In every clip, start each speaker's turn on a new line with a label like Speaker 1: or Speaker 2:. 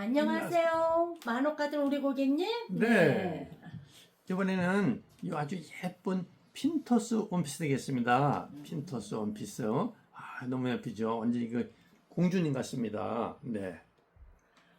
Speaker 1: 안녕하세요. 만옥가들 우리 고객님.
Speaker 2: 네. 이번에는 이 아주 예쁜 핀터스 원피스 되겠습니다. 핀터스 원피스. 아, 너무 예쁘죠? 완전 이거 공주님 같습니다. 네.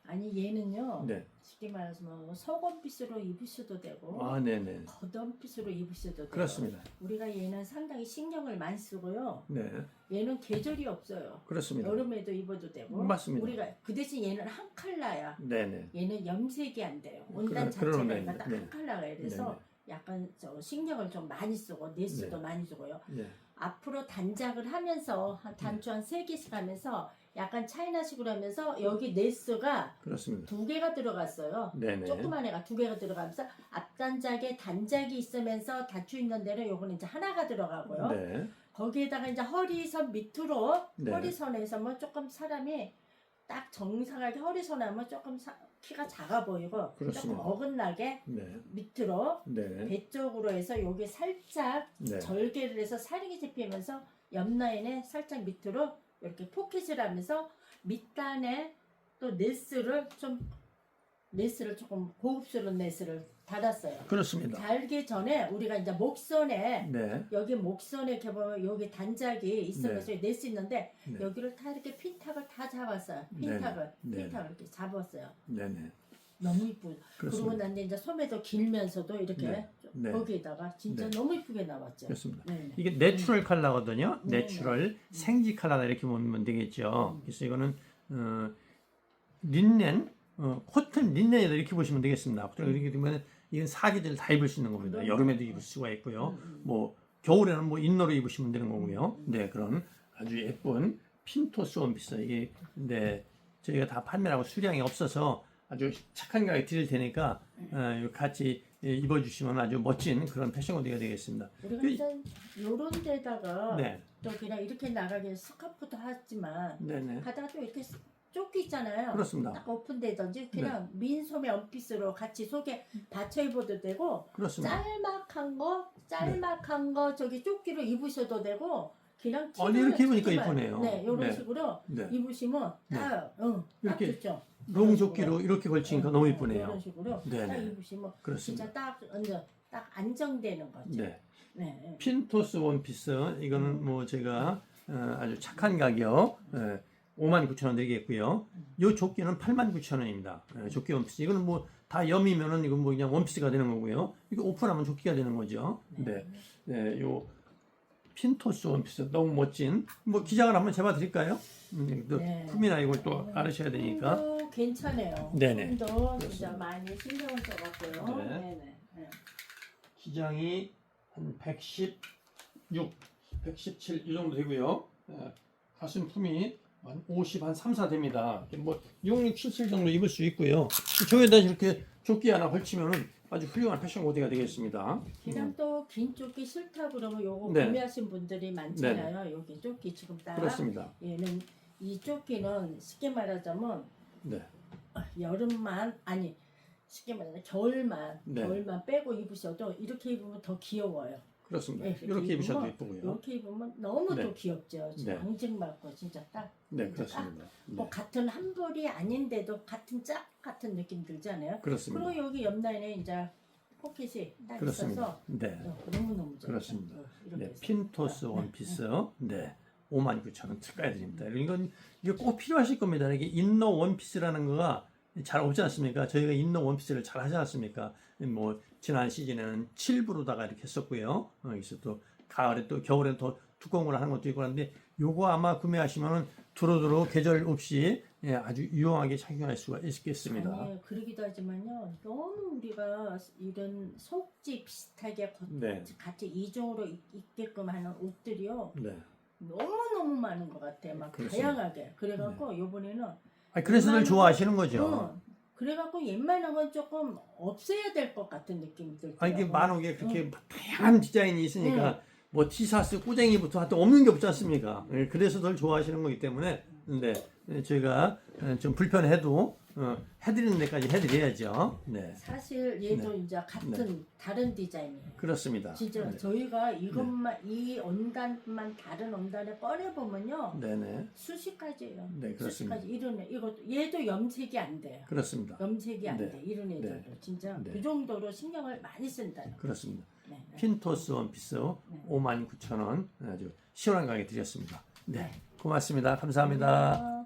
Speaker 1: 아니 얘는요.
Speaker 2: 네.
Speaker 1: 쉽게 말해서 뭐 속원핏으로 입으셔도 되고
Speaker 2: 아, 네네.
Speaker 1: 겉원핏으로 입으셔도 되고.
Speaker 2: 그렇습니다.
Speaker 1: 우리가 얘는 상당히 신경을 많이 쓰고요.
Speaker 2: 네.
Speaker 1: 얘는 계절이 없어요.
Speaker 2: 그렇습니다.
Speaker 1: 여름에도 입어도 되고.
Speaker 2: 맞습니다.
Speaker 1: 우리가 그 대신 얘는 한 컬러야.
Speaker 2: 네네.
Speaker 1: 얘는 염색이 안 돼요. 원단
Speaker 2: 그런- 그런
Speaker 1: 자체가 얘가 딱
Speaker 2: 네.
Speaker 1: 한 컬러가 그래서 약간 저 신경을 좀 많이 쓰고 네스도
Speaker 2: 네.
Speaker 1: 많이 쓰고요.
Speaker 2: 네.
Speaker 1: 앞으로 단작을 하면서 한 단추 한 세 개씩 하면서 약간 차이나식으로 하면서 여기 네스가
Speaker 2: 그렇습니다.
Speaker 1: 두 개가 들어갔어요.
Speaker 2: 네네.
Speaker 1: 조그만 애가 두 개가 들어가면서 앞단작에 단작이 있으면서 단추 있는 데는 요거는 이제 하나가 들어가고요.
Speaker 2: 네.
Speaker 1: 거기에다가 이제 허리선 밑으로
Speaker 2: 네.
Speaker 1: 허리선에서 뭐 조금 사람이 딱 정상하게 허리선 하면 조금 사- 키가 작아 보이고 조금
Speaker 2: 그렇습니다.
Speaker 1: 어긋나게
Speaker 2: 네.
Speaker 1: 밑으로
Speaker 2: 네.
Speaker 1: 배 쪽으로 해서 여기 살짝
Speaker 2: 네.
Speaker 1: 절개를 해서 살이 잡히면서 옆 라인에 살짝 밑으로 이렇게 포켓을 하면서 밑단에 또 네스를 좀 네스를 조금 고급스러운 네스를 달았어요.
Speaker 2: 그렇습니다.
Speaker 1: 달기 전에 우리가 이제 목선에
Speaker 2: 네.
Speaker 1: 여기 목선에 이렇게 보면 여기 단작이 있으면서 네스 있는데
Speaker 2: 네.
Speaker 1: 여기를 다 이렇게 핀탁을 다 잡았어요.
Speaker 2: 네.
Speaker 1: 핀탁을
Speaker 2: 네.
Speaker 1: 핀탁을 이렇게 잡았어요.
Speaker 2: 네네.
Speaker 1: 너무 이쁘. 그리고
Speaker 2: 그렇습니다.
Speaker 1: 난데 이제 소매도 길면서도 이렇게
Speaker 2: 네.
Speaker 1: 좀
Speaker 2: 네.
Speaker 1: 거기에다가 진짜
Speaker 2: 네.
Speaker 1: 너무 이쁘게 나왔죠.
Speaker 2: 그렇습니다.
Speaker 1: 네.
Speaker 2: 이게 내추럴 컬러거든요.
Speaker 1: 네,
Speaker 2: 내추럴 생지 컬러다 이렇게 보면 되겠죠. 그래서 이거는 어, 린넨, 어, 코튼 린넨이다 이렇게 보시면 되겠습니다. 보통 이렇게 되면 이건 사계절 다 입을 수 있는 겁니다. 여름에도 입을 수가 있고요. 뭐 겨울에는 뭐 인너로 입으시면 되는 거고요. 네, 그런 아주 예쁜 핀토스 원피스 이게 네 저희가 다 판매하고 수량이 없어서 아주 착한 가격에 드릴 테니까 어, 같이 예, 입어주시면 아주 멋진 그런 패션 코디가 되겠습니다.
Speaker 1: 우리가
Speaker 2: 그-
Speaker 1: 일단 요런 데다가
Speaker 2: 네,
Speaker 1: 또 그냥 이렇게 나가게 스카프도 하지만
Speaker 2: 네, 네.
Speaker 1: 하다가 또 이렇게 조끼 있잖아요.
Speaker 2: 그렇습니다.
Speaker 1: 딱 오픈되든지 그냥 민소매 원피스로 같이 속에 받쳐 입어도 되고
Speaker 2: 그렇습니다.
Speaker 1: 짤막한 거 짤막한 거 저기 조끼로 입으셔도 되고 그냥
Speaker 2: 아니,
Speaker 1: 티를
Speaker 2: 이렇게 입으니까 이쁘네요.
Speaker 1: 네, 이런
Speaker 2: 네.
Speaker 1: 식으로
Speaker 2: 네.
Speaker 1: 입으시면 딱, 응, 딱
Speaker 2: 이렇게
Speaker 1: 좋죠.
Speaker 2: 롱조끼로 이렇게 걸치니까 너무 이쁘네요.
Speaker 1: 이런 식으로
Speaker 2: 네,
Speaker 1: 딱
Speaker 2: 네.
Speaker 1: 입으시면
Speaker 2: 그렇습니다.
Speaker 1: 진짜 딱 완전 딱 안정되는 거죠.
Speaker 2: 네.
Speaker 1: 네. 네.
Speaker 2: 핀토스 원피스 이거는 뭐 제가 어, 아주 착한 가격 예, 59,000원 드리겠고요. 이 조끼는 89,000원입니다. 예, 조끼 원피스 이거는 뭐 다 염이면은 이건 뭐 그냥 원피스가 되는 거고요. 이거 오픈하면 조끼가 되는 거죠. 네, 네, 요 핀토스 원피스 너무 멋진 뭐 기장을 한번 잡아 드릴까요? 음, 또
Speaker 1: 네.
Speaker 2: 품이나 이걸 또 알으셔야 되니까.
Speaker 1: 도 괜찮아요.
Speaker 2: 네네.
Speaker 1: 도 진짜 많이 신경을 써갖고요.
Speaker 2: 네.
Speaker 1: 네네. 네.
Speaker 2: 기장이 한 116, 117 이 정도 되고요. 예, 가슴 품이 한 50, 한 3, 4 됩니다. 뭐 6, 6, 7, 7 정도 입을 수 있고요. 저기다 이렇게 조끼 하나 걸치면은 아주 훌륭한 패션 코디가 되겠습니다.
Speaker 1: 그냥 또긴 조끼 싫다 그러면 요거
Speaker 2: 네.
Speaker 1: 구매하신 분들이 많잖아요. 여기 조끼 지금 딱
Speaker 2: 그렇습니다.
Speaker 1: 얘는 이 조끼는 쉽게 말하자면
Speaker 2: 네,
Speaker 1: 여름만 아니 쉽게 말하면 겨울만
Speaker 2: 네.
Speaker 1: 겨울만 빼고 입으셔도 이렇게 입으면 더 귀여워요.
Speaker 2: 그렇습니다.
Speaker 1: 네,
Speaker 2: 이렇게 입으셔도 예쁘고요.
Speaker 1: 이렇게 입으면 너무
Speaker 2: 네.
Speaker 1: 또 귀엽죠.
Speaker 2: 네.
Speaker 1: 앙증 맞고 진짜 딱.
Speaker 2: 네,
Speaker 1: 딱
Speaker 2: 그렇습니다.
Speaker 1: 뭐
Speaker 2: 네,
Speaker 1: 같은 한벌이 아닌데도 같은 짝 같은 느낌 들잖아요.
Speaker 2: 그렇습니다.
Speaker 1: 그리고 여기 옆 라인에 이제 포켓이 딱
Speaker 2: 그렇습니다.
Speaker 1: 있어서
Speaker 2: 네.
Speaker 1: 너무 너무 좋죠.
Speaker 2: 그렇습니다.
Speaker 1: 어,
Speaker 2: 네. 핀토스 원피스, 네, 59,000원 특가해 드립니다. 이건 이게 꼭 필요하실 겁니다. 이게 인너 원피스라는 거가 잘 없지 않습니까? 저희가 인너 원피스를 잘 하지 않습니까? 뭐 지난 시즌에는 7부로다가 이렇게 했었고요. 어, 그래서 또 가을에 또 겨울에 더 두꺼운 걸 하는 것도 있고 그런데 요거 아마 구매하시면은 두루두루 계절 없이 예, 아주 유용하게 착용할 수가 있겠습니다.
Speaker 1: 아니 그러기도 하지만요. 너무 우리가 이런 속지 비슷하게 거-
Speaker 2: 네,
Speaker 1: 같이 이중으로 입- 입게끔 하는 옷들이요.
Speaker 2: 네.
Speaker 1: 너무 너무 많은 것 같아. 막
Speaker 2: 그렇습니다.
Speaker 1: 다양하게. 그래갖고 요번에는
Speaker 2: 아, 그래서들 좋아하시는 거죠.
Speaker 1: 어, 그래갖고 옛날한 건 조금 없애야 될 것 같은 느낌이 들더라고.
Speaker 2: 아 이게 만옥에 그렇게 다양한 디자인이 있으니까 뭐 티셔츠 꾸쟁이부터 하여튼 없는 게 없지 않습니까? 예, 그래서 덜 좋아하시는 거기 때문에 근데 예, 저희가 예, 좀 불편해도 어, 해드리는 데까지 해드려야죠. 네,
Speaker 1: 사실 얘도 이제 같은 다른 디자인이에요.
Speaker 2: 그렇습니다.
Speaker 1: 진짜
Speaker 2: 네.
Speaker 1: 저희가 이것만 이 원단만 다른 원단에 꺼내 보면요
Speaker 2: 네네,
Speaker 1: 수십 가지예요.
Speaker 2: 네, 그렇습니다.
Speaker 1: 수십 가지 이런 애 이것도 얘도 염색이 안 돼요.
Speaker 2: 그렇습니다.
Speaker 1: 염색이 안
Speaker 2: 네.
Speaker 1: 돼. 이런 애들도
Speaker 2: 네.
Speaker 1: 진짜
Speaker 2: 네.
Speaker 1: 그 정도로 신경을 많이 쓴다.
Speaker 2: 그렇습니다.
Speaker 1: 네. 네.
Speaker 2: 핀토스 원피스
Speaker 1: 네.
Speaker 2: 59,000원 아주 시원한 가격에 드렸습니다. 네,
Speaker 1: 네.
Speaker 2: 고맙습니다. 감사합니다.